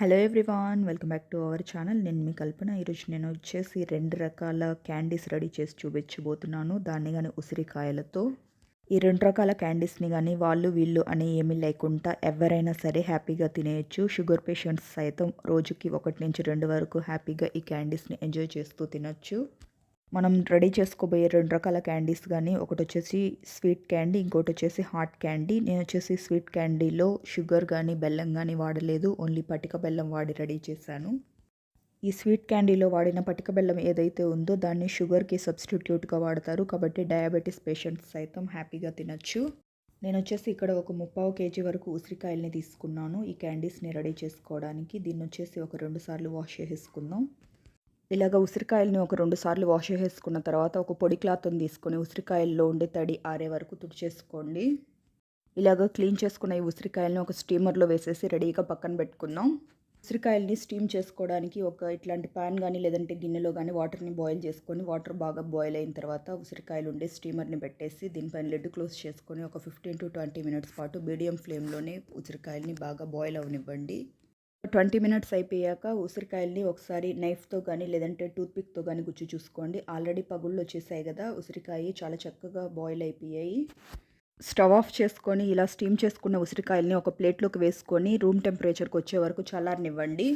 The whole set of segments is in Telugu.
Hello everyone welcome back to our channel. నేను మీ కల్పన. ఈరోజు నేను వచ్చేసి రెండు రకాల క్యాండీస్ రెడీ చేసి చూపించబోతున్నాను. దాన్ని కానీ ఉసిరికాయలతో. ఈ రెండు రకాల క్యాండీస్ని కానీ వాళ్ళు వీళ్ళు అని ఏమీ లేకుండా ఎవరైనా సరే హ్యాపీగా తినేయచ్చు. షుగర్ పేషెంట్స్ సైతం రోజుకి ఒకటి నుంచి రెండు వరకు హ్యాపీగా ఈ క్యాండీస్ని ఎంజాయ్ చేస్తూ తినొచ్చు. మనం రెడీ చేసుకోబోయే రెండు రకాల క్యాండీస్ కానీ ఒకటి వచ్చేసి స్వీట్ క్యాండీ ఇంకోటి వచ్చేసి హాట్ క్యాండీ. నేను వచ్చేసి స్వీట్ క్యాండీలో షుగర్ కానీ బెల్లం కానీ వాడలేదు. ఓన్లీ పటిక బెల్లం వాడి రెడీ చేశాను. ఈ స్వీట్ క్యాండీలో వాడిన పటిక బెల్లం ఏదైతే ఉందో దాన్ని షుగర్కి సబ్స్టిట్యూట్గా వాడతారు. కాబట్టి డయాబెటీస్ పేషెంట్స్ సైతం హ్యాపీగా తినచ్చు. నేను వచ్చేసి ఇక్కడ ఒక ముప్పావు కేజీ వరకు ఉసిరికాయల్ని తీసుకున్నాను. ఈ క్యాండీస్ని రెడీ చేసుకోవడానికి దీన్ని వచ్చేసి ఒక రెండు సార్లు వాష్ చేసేసుకుందాం. ఇలాగ ఉసిరికాయలని ఒక రెండు సార్లు వాష్ చేసుకున్న తర్వాత ఒక పొడి క్లాత్ని తీసుకొని ఉసిరికాయల్లో ఉండే తడి ఆరే వరకు తుడిచేసుకోండి. ఇలాగ క్లీన్ చేసుకున్న ఈ ఉసిరికాయలని ఒక స్టీమర్లో వేసేసి రెడీగా పక్కన పెట్టుకుందాం. ఉసిరికాయల్ని స్టీమ్ చేసుకోవడానికి ఒక ఇట్లాంటి ప్యాన్ కానీ లేదంటే గిన్నెలో కానీ వాటర్ని బాయిల్ చేసుకొని వాటర్ బాగా బాయిల్ అయిన తర్వాత ఉసిరికాయలు ఉండే స్టీమర్ని పెట్టేసి దీనిపైన లెడ్ క్లోజ్ చేసుకొని ఒక ఫిఫ్టీన్ టు ట్వంటీ మినిట్స్ పాటు మీడియం ఫ్లేమ్లోనే ఉసిరికాయలని బాగా బాయిల్ అవనివ్వండి. ట్వంటీ మినిట్స్ అయిపోయాక ఉసిరికాయల్ని ఒకసారి నైఫ్తో కానీ లేదంటే టూత్పిక్తో కానీ గుచ్చి చూసుకోండి. ఆల్రెడీ పగుళ్ళు వచ్చేసాయి కదా ఉసిరికాయ చాలా చక్కగా బాయిల్ అయిపోయాయి. స్టవ్ ఆఫ్ చేసుకొని ఇలా స్టీమ్ చేసుకున్న ఉసిరికాయల్ని ఒక ప్లేట్లోకి వేసుకొని రూమ్ టెంపరేచర్కి వచ్చే వరకు చల్లారనివ్వండి.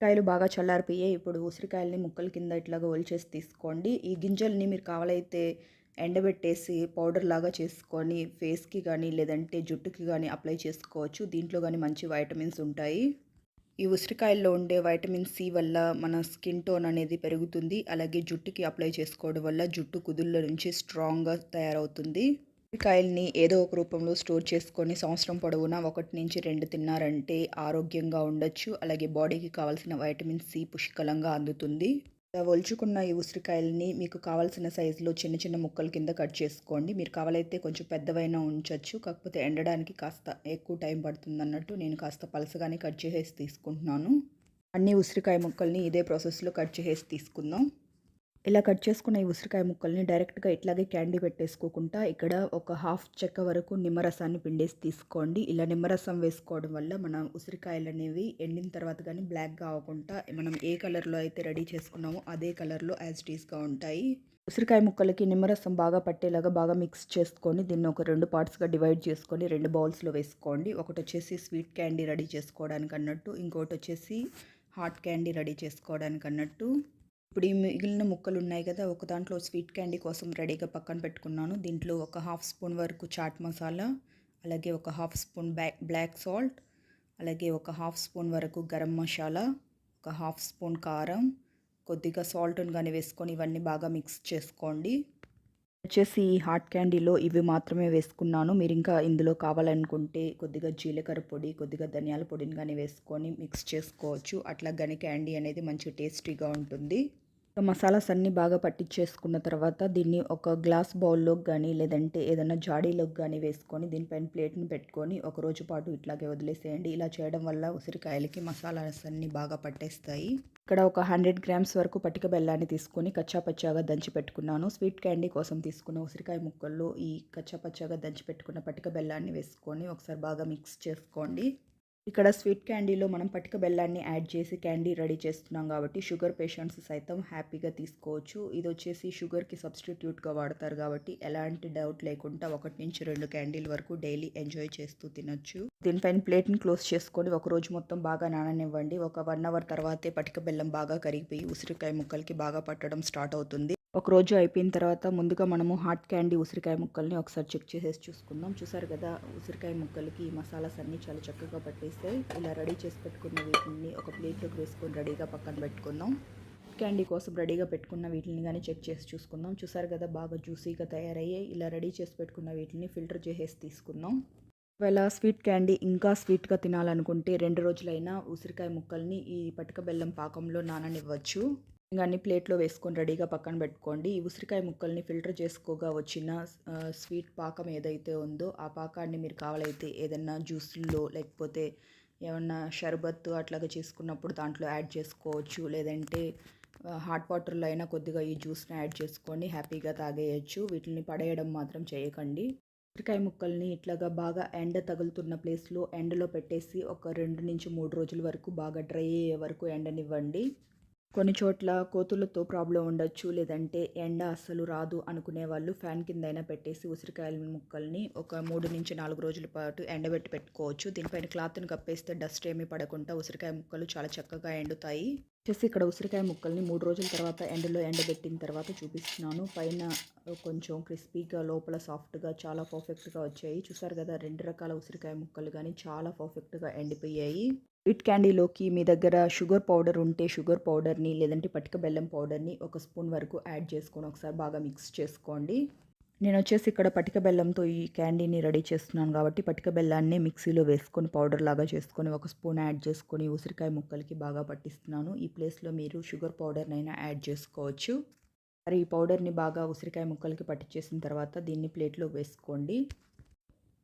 కాయలు బాగా చల్లారిపోయాయి. ఇప్పుడు ఉసిరికాయల్ని ముక్కల కింద ఇట్లాగా ఒలిచేసి తీసుకోండి. ఈ గింజల్ని మీరు కావాలైతే ఎండబెట్టేసి పౌడర్ లాగా చేసుకొని ఫేస్కి కానీ లేదంటే జుట్టుకి కానీ అప్లై చేసుకోవచ్చు. దీంట్లో కానీ మంచి వైటమిన్స్ ఉంటాయి. ఈ ఉసిరికాయల్లో ఉండే వైటమిన్ సి వల్ల మన స్కిన్ టోన్ అనేది పెరుగుతుంది. అలాగే జుట్టుకి అప్లై చేసుకోవడం వల్ల జుట్టు కుదుళ్ళ నుంచి స్ట్రాంగ్గా తయారవుతుంది. ఉసిరికాయల్ని ఏదో ఒక రూపంలో స్టోర్ చేసుకొని సంవత్సరం పొడవునా ఒకటి నుంచి రెండు తిన్నారంటే ఆరోగ్యంగా ఉండొచ్చు. అలాగే బాడీకి కావాల్సిన వైటమిన్ సి పుష్కలంగా అందుతుంది. ఒలుచుకున్న ఈ ఉసిరికాయలని మీకు కావాల్సిన సైజులో చిన్న చిన్న ముక్కల కింద కట్ చేసుకోండి. మీరు కావాలైతే కొంచెం పెద్దవైనా ఉంచవచ్చు కాకపోతే ఎండడానికి కాస్త ఎక్కువ టైం పడుతుంది అన్నట్టు నేను కాస్త పలసగానే కట్ చేసేసి తీసుకుంటున్నాను. అన్ని ఉసిరికాయ ముక్కల్ని ఇదే ప్రాసెస్లో కట్ చేసేసి తీసుకుందాం. ఇలా కట్ చేసుకున్న ఈ ఉసిరికాయ ముక్కల్ని డైరెక్ట్గా ఇట్లాగే క్యాండీ పెట్టేసుకోకుండా ఇక్కడ ఒక హాఫ్ చెక్క వరకు నిమ్మరసాన్ని పిండేసి తీసుకోండి. ఇలా నిమ్మరసం వేసుకోవడం వల్ల మన ఉసిరికాయలు అనేవి ఎండిన తర్వాత కానీ బ్లాక్గా అవ్వకుండా మనం ఏ కలర్లో అయితే రెడీ చేసుకున్నామో అదే కలర్లో యాజ్ టీస్గా ఉంటాయి. ఉసిరికాయ ముక్కలకి నిమ్మరసం బాగా పట్టేలాగా బాగా మిక్స్ చేసుకొని దీన్ని ఒక రెండు పార్ట్స్గా డివైడ్ చేసుకొని రెండు బౌల్స్లో వేసుకోండి. ఒకటి వచ్చేసి స్వీట్ క్యాండీ రెడీ చేసుకోవడానికి అన్నట్టు ఇంకోటి వచ్చేసి హాట్ క్యాండీ రెడీ చేసుకోవడానికి అన్నట్టు ఇప్పుడు ఈ మిగిలిన ముక్కలు ఉన్నాయి కదా ఒక దాంట్లో స్వీట్ క్యాండీ కోసం రెడీగా పక్కన పెట్టుకున్నాను. దీంట్లో ఒక హాఫ్ స్పూన్ వరకు చాట్ మసాలా అలాగే ఒక half spoon black black salt అలాగే ఒక హాఫ్ స్పూన్ వరకు గరం మసాలా ఒక హాఫ్ స్పూన్ కారం కొద్దిగా సాల్ట్ని కానీ వేసుకొని ఇవన్నీ బాగా మిక్స్ చేసుకోండి. వచ్చేసి ఈ హాట్ క్యాండీలో ఇవి మాత్రమే వేసుకున్నాను. మీరు ఇంకా ఇందులో కావాలనుకుంటే కొద్దిగా జీలకర్ర పొడి కొద్దిగా ధనియాల పొడిని కానీ వేసుకొని మిక్స్ చేసుకోవచ్చు. అట్లా కానీ క్యాండీ అనేది మంచి టేస్టీగా ఉంటుంది. మసాలాస్ అన్నీ బాగా పట్టించేసుకున్న తర్వాత దీన్ని ఒక గ్లాస్ బౌల్లోకి కానీ లేదంటే ఏదైనా జాడీలోకి కానీ వేసుకొని దీనిపైన ప్లేట్ని పెట్టుకొని ఒక రోజు పాటు ఇట్లాగే వదిలేసేయండి. ఇలా చేయడం వల్ల ఉసిరికాయలకి మసాలాస్ అన్నీ బాగా పట్టేస్తాయి. ఇక్కడ ఒక హండ్రెడ్ గ్రామ్స్ వరకు పటిక బెల్లాన్ని తీసుకొని కచ్చాపచ్చాగా దంచి పెట్టుకున్నాను. స్వీట్ క్యాండీ కోసం తీసుకున్న ఉసిరికాయ ముక్కల్లో ఈ కచ్చాపచ్చాగా దంచి పెట్టుకున్న పటిక బెల్లాన్ని వేసుకొని ఒకసారి బాగా మిక్స్ చేసుకోండి. ఇక్కడ స్వీట్ క్యాండీలో మనం పటిక బెల్లాన్ని యాడ్ చేసి క్యాండీ రెడీ చేస్తున్నాం కాబట్టి షుగర్ పేషెంట్స్ సైతం హ్యాపీగా తీసుకోవచ్చు. ఇది వచ్చేసి షుగర్కి సబ్స్టిట్యూట్గా వాడతారు కాబట్టి ఎలాంటి డౌట్ లేకుండా ఒకటి నుంచి రెండు క్యాండీల వరకు డైలీ ఎంజాయ్ చేస్తూ తినొచ్చు. దీనిపైన ప్లేట్ని క్లోజ్ చేసుకొని ఒక రోజు మొత్తం బాగా నాననివ్వండి. ఒక వన్ అవర్ తర్వాతే పటిక బెల్లం బాగా కరిగిపోయి ఉసిరికాయ ముక్కలకి బాగా పట్టడం స్టార్ట్ అవుతుంది. ఒక రోజు అయిపోయిన తర్వాత ముందుగా మనము హాట్ క్యాండీ ఉసిరికాయ ముక్కల్ని ఒకసారి చెక్ చేసేసి చూసుకుందాం. చూసారు కదా ఉసిరికాయ ముక్కలకి ఈ మసాలాస్ అన్నీ చాలా చక్కగా పట్టేస్తాయి ఇలా రెడీ చేసి పెట్టుకున్న వీటిని ఒక ప్లేట్లోకి వేసుకొని రెడీగా పక్కన పెట్టుకుందాం. క్యాండీ కోసం రెడీగా పెట్టుకున్న వీటిని కానీ చెక్ చేసి చూసుకుందాం. చూసారు కదా బాగా జ్యూసీగా తయారయ్యాయి. ఇలా రెడీ చేసి పెట్టుకున్న వీటిని ఫిల్టర్ చేసేసి తీసుకుందాం. ఒకవేళ స్వీట్ క్యాండీ ఇంకా స్వీట్గా తినాలనుకుంటే రెండు రోజులైనా ఉసిరికాయ ముక్కల్ని ఈ పటిక బెల్లం పాకంలో నాననివ్వచ్చు. ఇంకా అన్ని ప్లేట్లో వేసుకొని రెడీగా పక్కన పెట్టుకోండి. ఈ ఉసిరికాయ ముక్కల్ని ఫిల్టర్ చేసుకోగా వచ్చిన స్వీట్ పాకం ఏదైతే ఉందో ఆ పాకాన్ని మీరు కావాలైతే ఏదన్నా జ్యూస్లో లేకపోతే ఏమన్నా షర్బత్ అట్లాగా చేసుకున్నప్పుడు దాంట్లో యాడ్ చేసుకోవచ్చు. లేదంటే హాట్ వాటర్లో అయినా కొద్దిగా ఈ జ్యూస్ని యాడ్ చేసుకొని హ్యాపీగా తాగేయచ్చు. వీటిని పడేయడం మాత్రం చేయకండి. ఉసిరికాయ ముక్కల్ని ఇట్లాగా బాగా ఎండ తగులుతున్న ప్లేస్లో ఎండలో పెట్టేసి ఒక రెండు నుంచి మూడు రోజుల వరకు బాగా డ్రై అయ్యే వరకు ఎండనివ్వండి. కొన్ని చోట్ల కోతులతో ప్రాబ్లం ఉండొచ్చు లేదంటే ఎండ అస్సలు రాదు అనుకునే వాళ్ళు ఫ్యాన్ కింద అయినా పెట్టేసి ఉసిరికాయల ముక్కల్ని ఒక మూడు నుంచి నాలుగు రోజుల పాటు ఎండబెట్టి పెట్టుకోవచ్చు. దీనిపైన క్లాత్ని కప్పేస్తే డస్ట్ ఏమీ పడకుండా ఉసిరికాయ ముక్కలు చాలా చక్కగా ఎండుతాయి. వచ్చేసి ఇక్కడ ఉసిరికాయ ముక్కల్ని మూడు రోజుల తర్వాత ఎండలో ఎండబెట్టిన తర్వాత చూపిస్తున్నాను. పైన కొంచెం క్రిస్పీగా లోపల సాఫ్ట్గా చాలా పర్ఫెక్ట్గా వచ్చాయి. చూసారు కదా రెండు రకాల ఉసిరికాయ ముక్కలు కానీ చాలా పర్ఫెక్ట్గా ఎండిపోయాయి. ఇట్ క్యాండీలోకి మీ దగ్గర షుగర్ పౌడర్ ఉంటే షుగర్ పౌడర్ని లేదంటే పటిక బెల్లం పౌడర్ని ఒక స్పూన్ వరకు యాడ్ చేసుకొని ఒకసారి బాగా మిక్స్ చేసుకోండి. నేను వచ్చేసి ఇక్కడ పటిక బెల్లంతో ఈ క్యాండీని రెడీ చేస్తున్నాను కాబట్టి పటిక బెల్లాన్ని మిక్సీలో వేసుకొని పౌడర్ లాగా చేసుకొని ఒక స్పూన్ యాడ్ చేసుకొని ఉసిరికాయ ముక్కలకి బాగా పట్టిస్తున్నాను. ఈ ప్లేస్లో మీరు షుగర్ పౌడర్నైనా యాడ్ చేసుకోవచ్చు. మరి ఈ పౌడర్ని బాగా ఉసిరికాయ ముక్కలకి పట్టించేసిన తర్వాత దీన్ని ప్లేట్లో వేసుకోండి.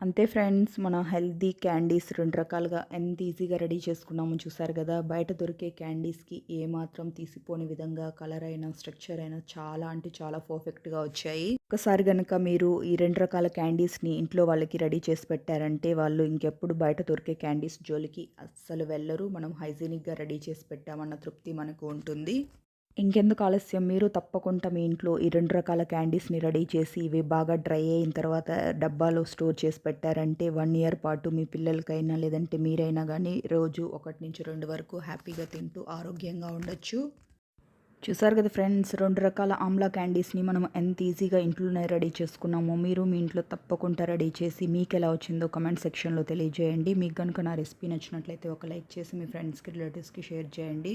అంతే ఫ్రెండ్స్ మన హెల్దీ క్యాండీస్ రెండు రకాలుగా ఎంత ఈజీగా రెడీ చేసుకున్నామో చూసారు కదా? బయట దొరికే క్యాండీస్కి ఏమాత్రం తీసిపోని విధంగా కలర్ అయినా స్ట్రక్చర్ అయినా చాలా అంటే చాలా పర్ఫెక్ట్గా వచ్చాయి. ఒకసారి కనుక మీరు ఈ రెండు రకాల క్యాండీస్ని ఇంట్లో వాళ్ళకి రెడీ చేసి పెట్టారంటే వాళ్ళు ఇంకెప్పుడు బయట దొరికే క్యాండీస్ జోలికి అస్సలు వెళ్ళరు. మనం హైజీనిక్గా రెడీ చేసి పెట్టామన్న తృప్తి మనకు ఉంటుంది. ఇంకెందుకు ఆలస్యం? మీరు తప్పకుండా మీ ఇంట్లో ఈ రెండు రకాల క్యాండీస్ని రెడీ చేసి ఇవి బాగా డ్రై అయిన తర్వాత డబ్బాలో స్టోర్ చేసి పెట్టారంటే వన్ ఇయర్ పాటు మీ పిల్లలకైనా లేదంటే మీరైనా కానీ రోజు ఒకటి నుంచి రెండు వరకు హ్యాపీగా తింటూ ఆరోగ్యంగా ఉండొచ్చు. చూసారు కదా ఫ్రెండ్స్ రెండు రకాల ఆమ్లా క్యాండీస్ని మనం ఎంత ఈజీగా ఇంట్లోనే రెడీ చేసుకున్నామో మీరు మీ ఇంట్లో తప్పకుండా రెడీ చేసి మీకు ఎలా వచ్చిందో కమెంట్ సెక్షన్లో తెలియజేయండి. మీకు కనుక నా రెసిపీ నచ్చినట్లయితే ఒక లైక్ చేసి మీ ఫ్రెండ్స్కి రిలేటివ్స్కి షేర్ చేయండి.